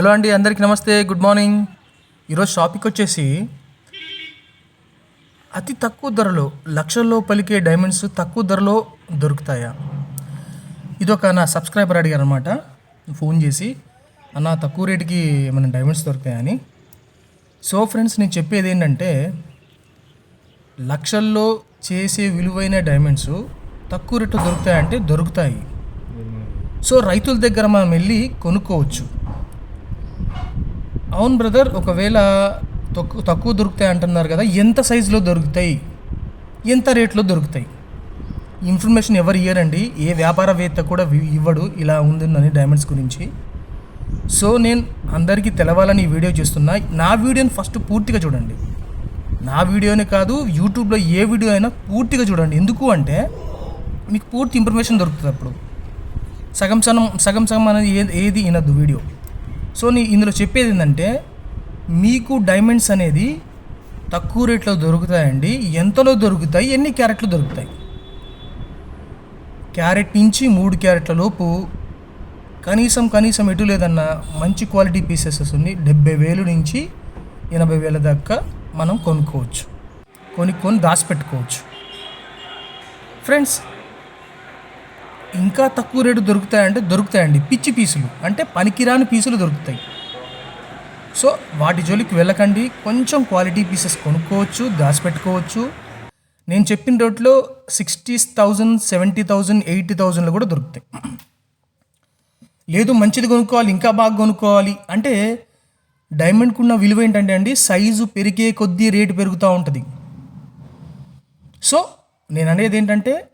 Hello అండి అందరికీ నమస్తే గుడ్ మార్నింగ్. ఈరోజు టాపిక్ వచ్చేసి అతి తక్కువ ధరలో లక్షల్లో పలికే డైమండ్స్ తక్కువ ధరలో దొరుకుతాయా? ఇదొక నా సబ్స్క్రైబర్ అడిగారు అనమాట ఫోన్ చేసి అన్న తక్కువ రేటుకి ఏమైనా డైమండ్స్ దొరుకుతాయని సో ఫ్రెండ్స్ నేను చెప్పేది ఏంటంటే లక్షల్లో చేసే విలువైన డైమండ్స్ తక్కువ రేటు దొరుకుతాయంటే దొరుకుతాయి. సో రైతుల దగ్గర మనం వెళ్ళి కొనుక్కోవచ్చు. అవును బ్రదర్ ఒకవేళ తక్కువ తక్కువ దొరుకుతాయి అంటున్నారు కదా ఎంత సైజులో దొరుకుతాయి? ఎంత రేట్లో దొరుకుతాయి? ఇన్ఫర్మేషన్ ఎవరు ఇయ్యరండి? ఏ వ్యాపారవేత్త కూడా ఇవ్వడు ఇలా ఉందని డైమండ్స్ గురించి. సో నేను అందరికీ తెలవాలని ఈ వీడియో చేస్తున్నా. నా వీడియోని ఫస్ట్ పూర్తిగా చూడండి. నా వీడియోనే కాదు యూట్యూబ్లో ఏ వీడియో అయినా పూర్తిగా చూడండి. ఎందుకు అంటే మీకు పూర్తి ఇన్ఫర్మేషన్ దొరుకుతుంది అప్పుడు. సగం సగం సగం సగం అనేది ఏది ఏది వినద్దు వీడియో. సో నీ ఇందులో చెప్పేది ఏంటంటే మీకు డైమండ్స్ అనేది తక్కువ రేట్లో దొరుకుతాయండి. ఎంతలో దొరుకుతాయి? ఎన్ని క్యారెట్లు దొరుకుతాయి? క్యారెట్ నుంచి మూడు క్యారెట్ల లోపు కనీసం కనీసం ఎటు లేదన్నా మంచి క్వాలిటీ పీసెస్ ఉంది. డెబ్బై వేలు నుంచి ఎనభై వేల దాకా మనం కొనుక్కోవచ్చు. కొనుక్కొని దాచిపెట్టుకోవచ్చు. ఫ్రెండ్స్ ఇంకా తక్కువ రేటు దొరుకుతాయంటే దొరుకుతాయండి. పిచ్చి పీసులు. అంటే పనికిరాని పీసులు దొరుకుతాయి. సో వాటి జోలికి వెళ్ళకండి. కొంచెం క్వాలిటీ పీసెస్ కొనుక్కోవచ్చు దాచిపెట్టుకోవచ్చు. నేను చెప్పిన రేట్లో sixty thousand seventy thousand eighty థౌజండ్లో కూడా దొరుకుతాయి. లేదు మంచిది కొనుక్కోవాలి ఇంకా బాగా కొనుక్కోవాలి. అంటే డైమండ్కి ఉన్న విలువ ఏంటంటే అండి సైజు పెరిగే కొద్దీ రేటు పెరుగుతూ ఉంటుంది. సో నేను అనేది ఏంటంటే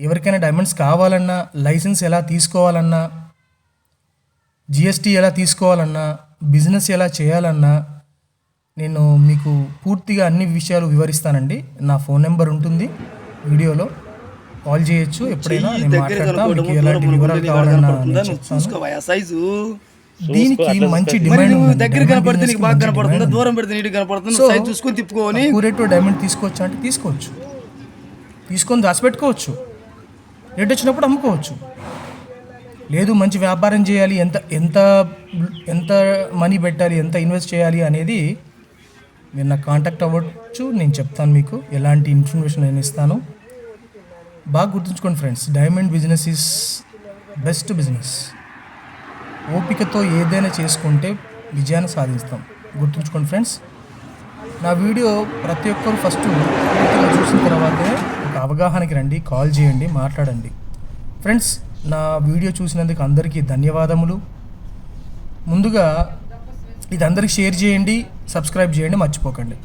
ఎవరికైనా డైమండ్స్ కావాలన్నా లైసెన్స్ ఎలా తీసుకోవాలన్నా జిఎస్టీ ఎలా తీసుకోవాలన్నా బిజినెస్ ఎలా చేయాలన్నా నేను మీకు పూర్తిగా అన్ని విషయాలు వివరిస్తానండి. నా ఫోన్ నెంబర్ ఉంటుంది వీడియోలో. కాల్ చేయొచ్చు ఎప్పుడైనా నేను మాట్లాడతా మీకు ఎలాంటి వివరాలు కావాలన్నా నేను చెప్తాను. చూసుకోవా సైజు దీనికి మంచి డిమాండ్. దగ్గర కనపడితే నీకు బాగా కనపడుతుందా demand. దూరం పెడితే నీటి కనపడుతుంది సో, సైజ్ చూసుకొని తిప్పుకొని. డైమండ్ తీసుకోవచ్చు అంటే తీసుకోవచ్చు. తీసుకొని దాచిపెట్టుకోవచ్చు రేట్ వచ్చినప్పుడు అమ్ముకోవచ్చు. లేదు మంచి వ్యాపారం చేయాలి ఎంత ఎంత ఎంత మనీ పెట్టాలి ఎంత ఇన్వెస్ట్ చేయాలి అనేది మీరు నాకు కాంటాక్ట్ అవ్వచ్చు. నేను చెప్తాను మీకు ఎలాంటి ఇన్ఫర్మేషన్ నేను ఇస్తాను. బాగా గుర్తుంచుకోండి friends diamond business is best business. ఓపికతో ఏదైనా చేసుకుంటే విజయాన్ని సాధిస్తాం. గుర్తుంచుకోండి ఫ్రెండ్స్ నా వీడియో ప్రతి ఒక్కరు ఫస్ట్ చూసిన తర్వాతే అవగాహనకి రండి కాల్ చేయండి మాట్లాడండి. ఫ్రెండ్స్ నా వీడియో చూసినందుకు అందరికీ ధన్యవాదములు. ముందుగా ఇది అందరికి షేర్ చేయండి సబ్స్క్రైబ్ చేయండి మర్చిపోకండి.